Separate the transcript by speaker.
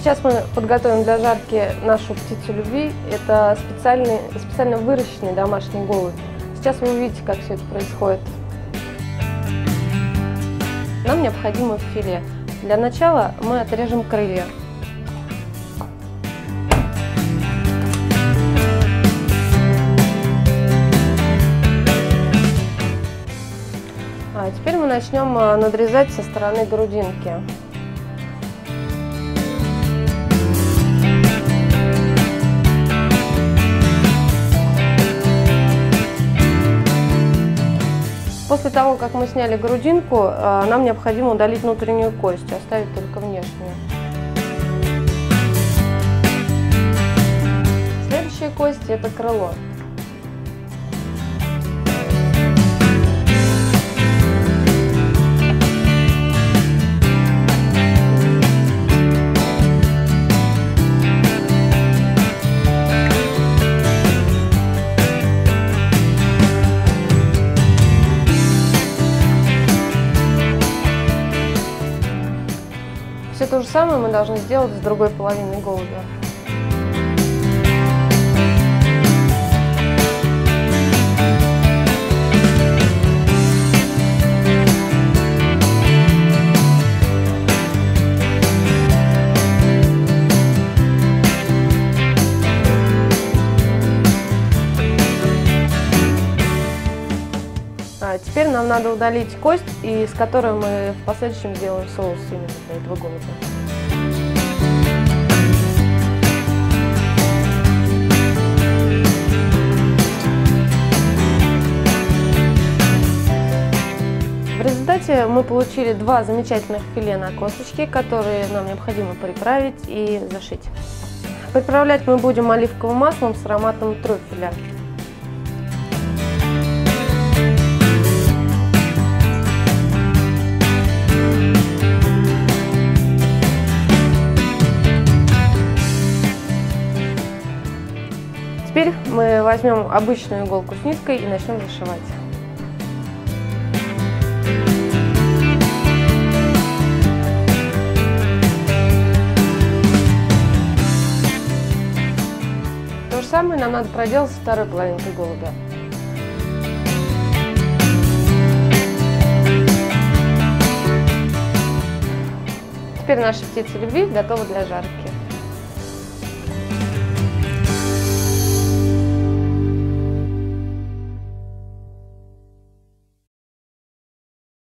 Speaker 1: Сейчас мы подготовим для жарки нашу птицу любви. Это специальный, специально выращенный домашний голубь. Сейчас вы увидите, как все это происходит. Нам необходимо филе. Для начала мы отрежем крылья. А теперь мы начнем а, надрезать со стороны грудинки. После того, как мы сняли грудинку, а, нам необходимо удалить внутреннюю кость, оставить только внешнюю. Следующая кость – это крыло. То же самое мы должны сделать с другой половиной голубя. Теперь нам надо удалить кость, и с которой мы в последующем сделаем соус именно для этого голубя. В результате мы получили два замечательных филе на косточке, которые нам необходимо приправить и зашить. Приправлять мы будем оливковым маслом с ароматом трюфеля. Мы возьмем обычную иголку с ниткой и начнем зашивать. То же самое нам надо проделать со второй половинкой голубя. Теперь наша птица любви готова для жарки.